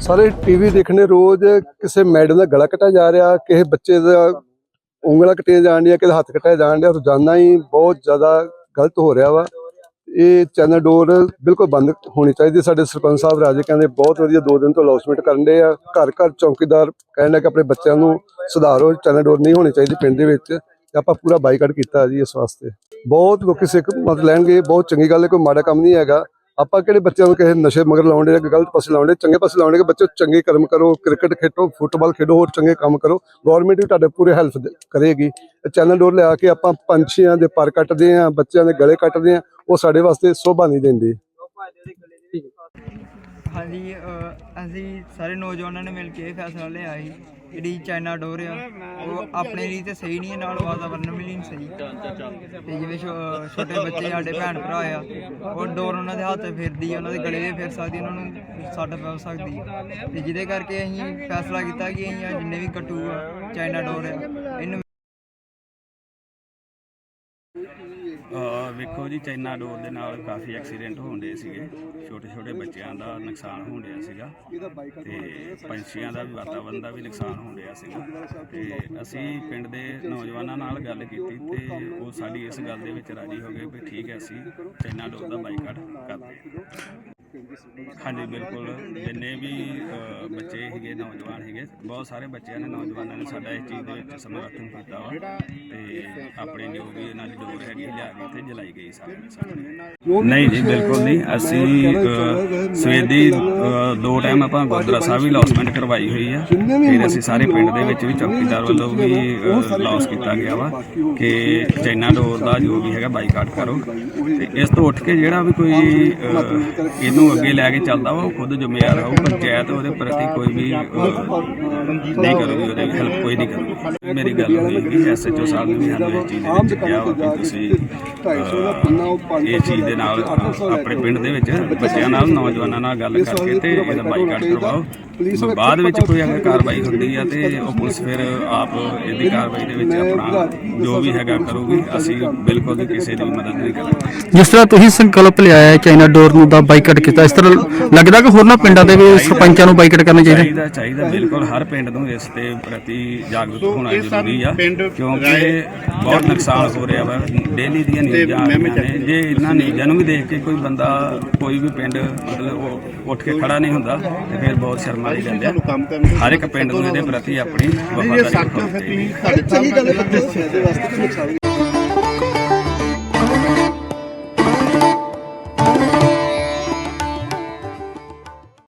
ਸਾਰੇ ਟੀਵੀ ਦੇਖਣੇ ਰੋਜ਼ ਕਿਸੇ ਮੈਡਮ ਦਾ ਗਲਾ ਕਟਿਆ ਜਾ ਰਿਹਾ, ਕਿਸੇ ਬੱਚੇ ਦਾ ਉਂਗਲਾ ਕਟਿਆ ਜਾਣ ਰਿਹਾ ਕਿਸੇ ਹੱਥ ਕਟਿਆ ਜਾਣ ਰਿਹਾ ਰੋਜ਼ਾਨਾ ਹੀ ਬਹੁਤ ਜ਼ਿਆਦਾ ਗਲਤ ਹੋ ਰਿਹਾ ਵਾ। ਇਹ ਚੈਨਲ ਡੋਰ ਬਿਲਕੁਲ ਬੰਦ ਹੋਣੀ ਚਾਹੀਦੀ। ਸਾਡੇ ਸਰਪੰਚ ਸਾਹਿਬ ਰਾਜੇ ਕਹਿੰਦੇ ਬਹੁਤ ਵਧੀਆ ਦੋ ਦਿਨ ਤੋਂ ਅਲਾਉਂਸਮੈਂਟ ਕਰਨ ਦੇ ਆ। ਘਰ ਘਰ ਚੌਕੀਦਾਰ ਕਹਿਣ ਕਿ ਆਪਣੇ ਬੱਚਿਆਂ ਨੂੰ ਸੁਧਾਰੋ, ਚੈਨਲ ਡੋਰ ਨਹੀਂ ਹੋਣੀ ਚਾਹੀਦੀ ਪਿੰਡ ਦੇ ਵਿੱਚ। ਆਪਾਂ ਪੂਰਾ ਬਾਈਕਾਟ ਕੀਤਾ ਜੀ ਇਸ ਵਾਸਤੇ। ਬਹੁਤ ਲੋਕੀ ਸਿੱਖ ਮਤ ਲੈਣਗੇ, ਬਹੁਤ ਚੰਗੀ ਗੱਲ ਹੈ, ਕੋਈ ਮਾੜਾ ਕੰਮ ਨਹੀਂ ਹੈਗਾ। ਆਪਾਂ ਕਿਹੜੇ ਬੱਚਿਆਂ ਨੂੰ ਕਿਸੇ ਨਸ਼ੇ ਮਗਰ ਲਾਉਂਦੇ ਜਾਂ ਗਲਤ ਪਾਸੇ ਲਾਉਂਦੇ ਚੰਗੇ ਪਾਸੇ ਲਾਉਂਦੇ ਕਿ ਬੱਚੇ ਚੰਗੇ ਕਰਮ ਕਰੋ, ਕ੍ਰਿਕਟ ਖੇਡੋ, ਫੁੱਟਬਾਲ ਖੇਡੋ, ਹੋਰ ਚੰਗੇ ਕੰਮ ਕਰੋ। ਗਵਰਨਮੈਂਟ ਵੀ ਤੁਹਾਡੇ ਪੂਰੇ ਹੈਲਪ ਕਰੇਗੀ। ਚੈਨਲ ਡੋਰ ਲਿਆ ਕੇ ਆਪਾਂ ਪੰਛੀਆਂ ਦੇ ਪਰ ਕੱਟਦੇ ਆ ਬੱਚਿਆਂ ਦੇ ਗਲੇ ਕੱਟਦੇ ਆ ਉਹ ਸਾਡੇ ਵਾਸਤੇ ਸ਼ੋਭਾ ਨਹੀਂ ਦਿੰਦੀ। ਹਾਂਜੀ ਅਸੀਂ ਸਾਰੇ ਨੌਜਵਾਨਾਂ ਨੇ ਮਿਲ ਕੇ ਇਹ ਫੈਸਲਾ ਲਿਆ ਸੀ। ਜਿਹੜੀ ਚਾਈਨਾ ਡੋਰ ਆ, ਉਹ ਆਪਣੇ ਲਈ ਤੇ ਸਹੀ ਨਹੀਂ ਹੈ, ਨਾਲ ਵਾਤਾਵਰਨ ਵੀ ਨਹੀਂ ਸਹੀ ਤੇ ਜਿਵੇਂ ਛੋ- ਛੋਟੇ ਬੱਚੇ ਸਾਡੇ ਭੈਣ ਭਰਾ ਆ, ਉਹ ਡੋਰ ਉਹਨਾਂ ਦੇ ਹੱਥ ਫਿਰਦੀ ਆ, ਉਹਨਾਂ ਦੇ ਗਲੇ 'ਤੇ ਫਿਰ ਸਕਦੀ ਉਹਨਾਂ ਨੂੰ ਸੱਟ ਪੈ ਸਕਦੀ ਆ। ਤੇ ਜਿਹਦੇ ਕਰਕੇ ਅਸੀਂ ਫੈਸਲਾ ਕੀਤਾ ਕਿ ਅਸੀਂ ਆਹ ਜਿੰਨੇ ਵੀ ਕਟੂ ਆ ਚਾਈਨਾ ਡੋਰ ਆ, ਇਹਨੂੰ ਵੇਖੋ ਜੀ ਚਾਈਨਾ ਡੋਰ ਦੇ ਨਾਲ ਕਾਫੀ ਐਕਸੀਡੈਂਟ ਹੁੰਦੇ ਸੀਗੇ। ਛੋਟੇ ਛੋਟੇ ਬੱਚਿਆਂ ਦਾ ਨੁਕਸਾਨ ਹੋਣ ਡਿਆ ਸੀਗਾ ਤੇ ਪੰਛੀਆਂ ਦਾ ਵੀ ਵਾਤਾਵਰਨ ਦਾ ਵੀ ਨੁਕਸਾਨ ਹੋਣ ਡਿਆ ਸੀਗਾ। ਤੇ ਅਸੀਂ ਪਿੰਡ ਦੇ ਨੌਜਵਾਨਾਂ ਨਾਲ ਗੱਲ ਕੀਤੀ ਤੇ ਉਹ ਸਾਡੀ ਇਸ ਗੱਲ ਦੇ ਵਿੱਚ ਰਾਜੀ ਹੋ ਗਏ ਵੀ ਠੀਕ ਹੈ, ਅਸੀਂ ਚਾਈਨਾ ਡੋਰ ਦਾ ਬਾਈਕਾਟ ਕਰਦੇ ਹਾਂਜੀ ਬਿਲਕੁਲ। ਜਿੰਨੇ ਵੀ ਅਹ, ਬੱਚੇ ਹੈਗੇ ਨੌਜਵਾਨ ਹੈਗੇ ਬਹੁਤ ਸਾਰੇ ਬੱਚਿਆਂ ਨੇ ਨੌਜਵਾਨਾਂ ਨੇ ਸਾਡਾ ਇਸ ਚੀਜ਼ ਦੇ ਵਿੱਚ ਸਮਰਥਨ ਕੀਤਾ ਵਾ ਤੇ ਆਪਣੇ ਜੋ ਵੀ ਇਹਨਾਂ ਦੀ ਡੋਰ ਹੈਗੀ ਲਿਆ ਕੇ ਇੱਥੇ ਜਲਾਈ ਗਈ ਸਾਰੇ ਦੇ ਸਾਹਮਣੇ ਨਹੀਂ ਜੀ ਬਿਲਕੁਲ ਨਹੀਂ। ਅਸੀਂ ਅਹ, ਸਵੇਰ ਦੀ ਅਹ, ਦੋ ਟਾਈਮ ਆਪਾਂ ਗੁਰਦੁਆਰਾ ਸਾਹਿਬ ਵੀ ਲੌਸਮੈਂਟ ਕਰਵਾਈ ਹੋਈ ਆ। ਫਿਰ ਅਸੀਂ ਸਾਰੇ ਪਿੰਡ ਦੇ ਵਿੱਚ ਵੀ ਚੌਕੀਦਾਰ ਵੱਲੋਂ ਵੀ ਲੌਸ ਕੀਤਾ ਗਿਆ ਵਾ ਕਿ ਚਾਈਨਾ ਡੋਰ ਦਾ ਜੋ ਵੀ ਹੈਗਾ ਬਾਈਕਾਟ ਕਰੋ। ਤੇ ਇਸ ਤੋਂ ਉੱਠ ਕੇ ਜਿਹੜਾ ਵੀ ਕੋਈ ਅਹ, ਇਹਨੂੰ ਅੱਗੇ ਲੈ ਕੇ ਚੱਲਦਾ ਵਾ ਉਹ ਖੁਦ ਜ਼ਿੰਮੇਵਾਰ ਹੋਊ ਪੰਚਾਇਤ ਉਹਦੇ ਪ੍ਰਤੀ ਕੋਈ ਵੀ ਅਹ, ਨਹੀਂ ਕਰੂਗੀ ਉਹਦੇ ਹੈਲਪ ਕੋਈ ਨਹੀਂ ਕਰੂਗੀ। ਮੇਰੀ ਗੱਲ ਹੋਈ ਕਿ ਐਸਐਚਓ ਸਾਹਿਬ ਨੇ ਵੀ ਸਾਨੂੰ ਇਸ ਚੀਜ਼ ਦੇ ਵਿੱਚ ਕਿਹਾ ਵਾ ਕਿ ਤੁਸੀਂ ਅਹ, ਇਹ ਚੀਜ਼ ਦੇ ਨਾਲ ਅਹ, ਆਪਣੇ ਪਿੰਡ ਦੇ ਵਿੱਚ ਬੱਚਿਆਂ ਨਾਲ ਨੌਜਵਾਨਾਂ ਨਾਲ ਗੱਲ ਕਰਕੇ ਤੇ ਇਹਦਾ ਬਾਈਕਾਟ ਕਰਵਾਓ। ਬਾਅਦ ਵਿੱਚ ਕੋਈ ਅਗਰ ਕਾਰਵਾਈ ਹੁੰਦੀ ਆ ਤੇ ਉਹ ਪੁਲਿਸ ਫਿਰ ਆਪ ਇਹਦੀ ਕਾਰਵਾਈ ਦੇ ਵਿੱਚ ਆਪਣਾ ਜੋ ਵੀ ਹੈਗਾ ਕਰੂਗੀ ਅਸੀਂ ਬਿਲਕੁਲ ਵੀ ਕਿਸੇ ਦੀ ਮਦਦ ਨਹੀਂ ਕਰਾਂਗੇ। ਜਿਸ ਤਰ੍ਹਾਂ ਤੁਸੀਂ ਸੰਕਲਪ ਲਿਆ ਹੈ ਚਾਈਨਾ ਡੋਰ ਨੂੰ ਦਾ ਬਾਈਕਾਟ ਕੀਤਾ ਇਸ ਤਰ੍ਹਾਂ ਲੱਗਦਾ ਕਿ ਹੋਰਨਾਂ ਪਿੰਡਾਂ ਦੇ ਵੀ ਸਰਪੰਚਾਂ ਨੂੰ ਬਾਈਕਾਟ ਕਰਨਾ ਚਾਹੀਦਾ? ਚਾਹੀਦਾ ਚਾਹੀਦਾ ਬਿਲਕੁਲ ਹਰ ਪਿੰਡ ਨੂੰ ਇਸ ਦੇ ਪ੍ਰਤੀ ਜਾਗਰੂਕ ਹੋਣਾ ਜ਼ਰੂਰੀ ਆ ਕਿਉਂਕਿ ਬਹੁਤ ਨੁਕਸਾਨ ਹੋ ਰਿਹਾ ਵਾ। ਡੇਲੀ ਦੀਆਂ ਨਿਊਜ਼ਾਂ ਆ ਰਹੀਆਂ ਨੇ। ਜੇ ਇਹਨਾਂ ਨਿਊਜ਼ਾਂ ਨੂੰ ਵੀ ਦੇਖ ਕੇ ਕੋਈ ਬੰਦਾ ਕੋਈ ਵੀ ਪਿੰਡ ਮਤਲਬ ਉਹ ਉੱਠ ਕੇ ਖੜਾ ਨਹੀਂ ਹੁੰਦਾ ਤੇ ਫਿਰ ਬਹੁਤ ਸ਼ਰਮਾਈ ਲੈਂਦੇ ਆ। ਹਰ ਇੱਕ ਪਿੰਡ ਨੂੰ ਇਹਦੇ ਪ੍ਰਤੀ ਆਪਣੀ ਵਫਾਦਾਰੀ ਗੱਲ ਦੇ ਵਾਸਤੇ ਨੁਕਸਾਨ